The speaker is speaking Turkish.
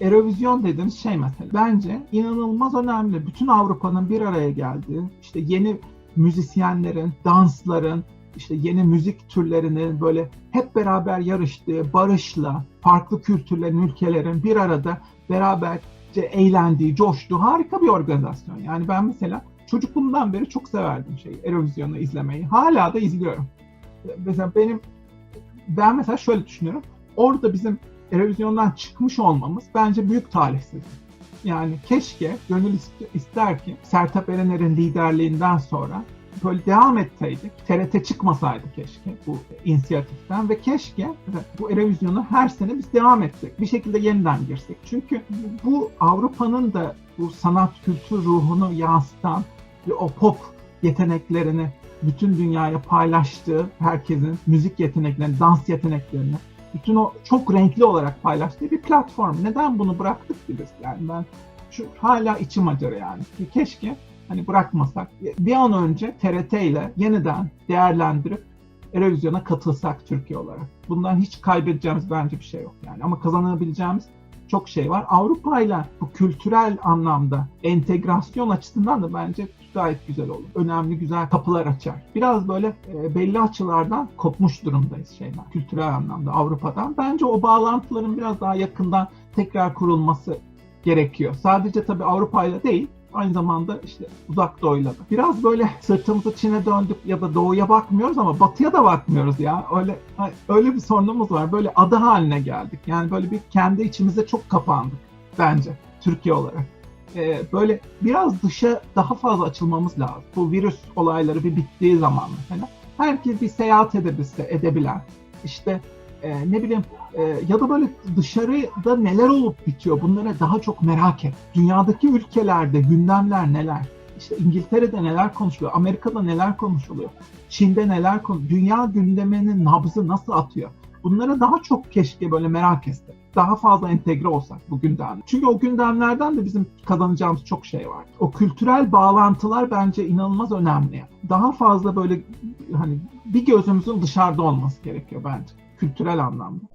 Eurovision dediğimiz şey mesela bence inanılmaz önemli. Bütün Avrupa'nın bir araya geldiği, işte yeni müzisyenlerin, dansların, işte yeni müzik türlerinin böyle hep beraber yarıştığı, barışla, farklı kültürlerin, ülkelerin bir arada beraberce eğlendiği, coştuğu harika bir organizasyon. Yani ben mesela çocukluğumdan beri çok severdim şeyi, Eurovision'u izlemeyi. Hala da izliyorum. Mesela benim, ben mesela şöyle düşünüyorum. Orada bizim Eurovision'dan çıkmış olmamız bence büyük talihsizlik. Yani keşke, gönül ist- ister ki Sertab Erener'in liderliğinden sonra böyle devam etseydik. TRT çıkmasaydı keşke bu inisiyatiften ve keşke bu Eurovision'u her sene biz devam etsek. Bir şekilde yeniden girsek. Çünkü bu Avrupa'nın da bu sanat kültür ruhunu yansıtan ve o pop yeteneklerini bütün dünyaya paylaştığı, herkesin müzik yeteneklerini, dans yeteneklerini bütün o çok renkli olarak paylaştığı bir platform. Neden bunu bıraktık ki biz? Yani ben şu hala içim acır yani. Keşke hani bırakmasak. Bir an önce TRT ile yeniden değerlendirip Eurovision'a katılsak Türkiye olarak. Bundan hiç kaybedeceğimiz bence bir şey yok yani. Ama kazanabileceğimiz çok şey var. Avrupa ile bu kültürel anlamda entegrasyon açısından da bence gayet güzel olur. Önemli güzel kapılar açar. Biraz böyle e, belli açılardan kopmuş durumdayız şeyden. Kültürel anlamda Avrupa'dan. Bence o bağlantıların biraz daha yakından tekrar kurulması gerekiyor. Sadece tabii Avrupa ile değil, aynı zamanda işte uzak doğuyla da. Biraz böyle sırtımızı Çin'e döndük ya da doğuya bakmıyoruz ama batıya da bakmıyoruz ya. Öyle öyle bir sorunumuz var. Böyle ada haline geldik. Yani böyle bir kendi içimize çok kapandık bence Türkiye olarak. Ee, böyle biraz dışa daha fazla açılmamız lazım. Bu virüs olayları bir bittiği zaman mesela. Herkes bir seyahat edebilse, edebilen. İşte e, ne bileyim e, ya da böyle dışarıda neler olup bitiyor bunlara daha çok merak et. Dünyadaki ülkelerde gündemler neler? İşte İngiltere'de neler konuşuluyor? Amerika'da neler konuşuluyor? Çin'de neler konuşuluyor? Dünya gündeminin nabzı nasıl atıyor? Bunlara daha çok keşke böyle merak etsek. Daha fazla entegre olsak bu gündemde. Çünkü o gündemlerden de bizim kazanacağımız çok şey var. O kültürel bağlantılar bence inanılmaz önemli. Daha fazla böyle hani bir gözümüzün dışarıda olması gerekiyor bence kültürel anlamda.